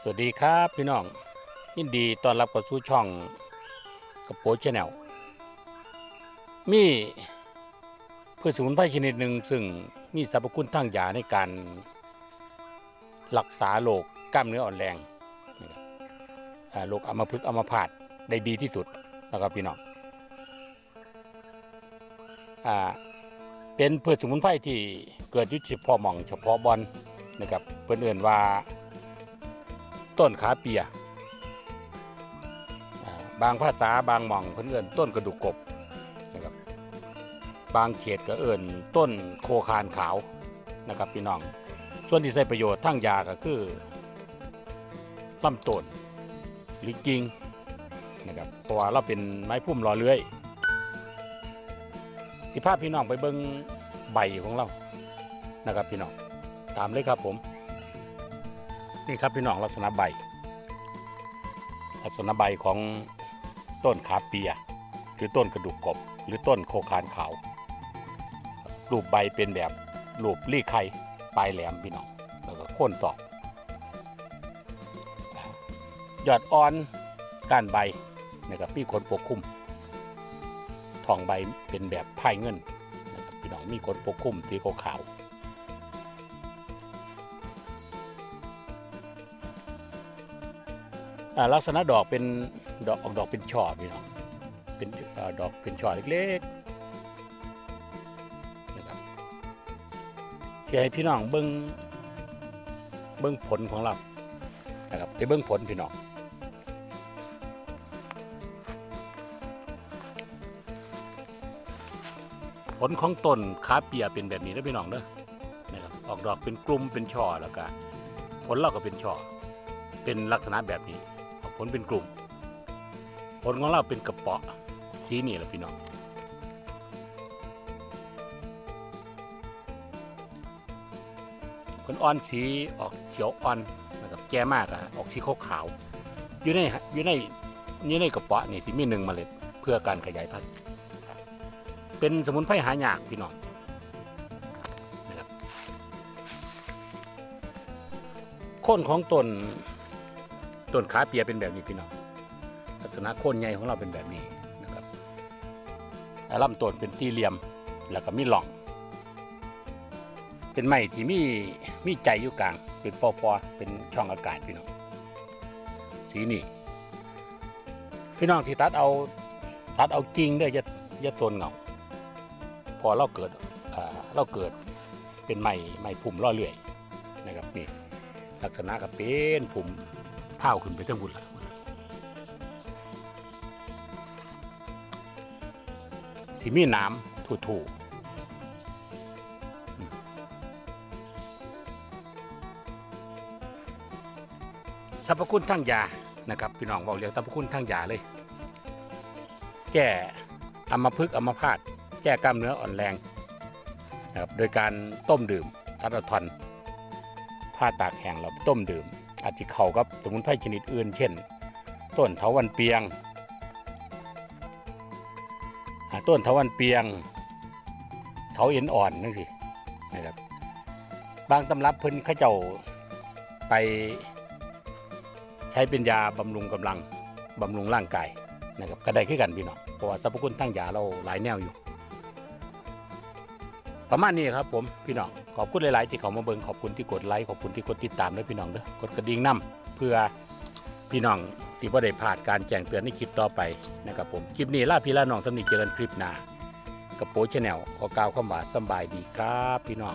สวัสดีครับพี่น้อง ยินดีต้อนรับเข้าสู่ช่องกระโปรงชาแนลมีพืชสมุนไพรชนิดหนึ่งซึ่งมีสรรพคุณทางยาในการรักษาโรคกล้ามเนื้ออ่อนแรงโรคอัมพฤกษ์อัมพาตได้ดีที่สุดนะครับพี่น้องอเป็นพืชสมุนไพรที่เกิดอยุเฉพาะหม่องเฉพาะบอลนะครับเพื่อนเอื่นว่า ต้นขาเปีย บางภาษาบางหม่องเพิ่นเอิ้นต้นกระดูกกบนะครับบางเขตก็เอิ้นต้นโคคานขาวนะครับพี่น้อง ส่วนที่ใช้ประโยชน์ทางยาก็คือลำต้นหรือกิ่งนะครับเพราะว่าเราเป็นไม้พุ่มรอเลื้อยสิภาพพี่น้องไปเบิ่งใบของเรานะครับพี่น้องตามเลยครับผม นี่ครับพี่น้องลักษณะใบ ลักษณะใบของต้นขาเปีย หรือต้นกระดูกกบ หรือต้นโคคานขาว รูปใบเป็นแบบรูปลี่ไข่ปลายแหลมพี่น้องแล้วก็โค่นตอกยอดอ่อนก้านใบนะครับมีขนปกคลุมทองใบเป็นแบบไพายเงินนะครับพี่น้องมีขนปกคลุมสีขาวๆ ลักษณะดอกเป็นดอกออกดอกเป็นช่อพี่น้องเป็นอดอกเป็นช่อเล็กๆนะครับที่ให้พี่น้องเบิ้งเบิ้งผลของเรานะครับไปเบิ้งผลพี่น้องผลของต้นขาเปียเป็นแบบนี้นะพี่น้องเด้อนะครับออกดอกเป็นกลุ่มเป็นช่อแล้วก็ผลเราก็เป็นช่อเป็นลักษณะแบบนี้ ผลเป็นกลุ่ม ผลของเราเป็นกระเปาะสีนี่แหละพี่น้องผลอ่อนสีออกเขียวอ่อนนะครับแก่มากอะออกสีขาวขาวๆอยู่ในอยู่ในอยู่ในกระเปาะนี่ที่มีหนึ่งเมล็ดเพื่อการขยายพันธุ์เป็นสมุนไพรหายากพี่น้องนะครับโคนของตน ต้นขาเปียเป็นแบบนี้พี่น้องลักษณะโคนใหญ่ของเราเป็นแบบนี้นะครับลำต้นเป็นสี่เหลี่ยมแล้วก็มีหล่อง เป็นไม้ที่มีมีใจอยู่กลาง เป็นฟอฟอเป็นช่องอากาศพี่น้องสีนี่พี่น้องที่ตัดเอาตัดเอากิ่งเด้อย่าอย่าโซนเงาพอเราเกิดเราเกิดเป็นไม้ไม้พุ่มล่อเลื่อยนะครับนี่ลักษณะก็เป็นพุ่ม เท้าขึ้นไปทั้งบุญละสีมีน้ำถูถูสรรพคุณทางยานะครับพี่น้องบอกเรียกสรรพคุณทางยาเลย แก้อัมพฤกษ์อัมพาตแก้กล้ามเนื้ออ่อนแรงนะครับโดยการต้มดื่มซัตทอนผ้าตากแห้งแล้วต้มดื่ม อาจจะเข้ากับสมุนไพรชนิดอื่น เช่น ต้นเถาวันเปียงอ่าต้นเถาวันเปียง เถาเอ็นอ่อนนั่นสินะครับ บางตำรับเพิ่นเขาเจ้าไปใช้เป็นยาบำรุงกำลังบำรุงร่างกายนะครับก็ได้ขึ้นกันพี่น้องเพราะว่าสรรพคุณทั้งยาเราหลายแนวอยู่ ประมาณนี้ครับผมพี่น้องขอบคุณหลายๆที่เขามาเบิงขอบคุณที่กดไลค์ขอบคุณที่กดติดตามด้วยพี่น้องเด้อกดกระดิ่งนํเพื่อพี่น้องที่บ่ได้พลาดการแจ้งเตือนในคลิปต่อไปนะครับผมคลิปนี้ลาพี่ลาน้องสำนีเจริญคลิปหน้ากับโปชแนลขอกล่าวคำว่าสบายดีครับพี่น้อง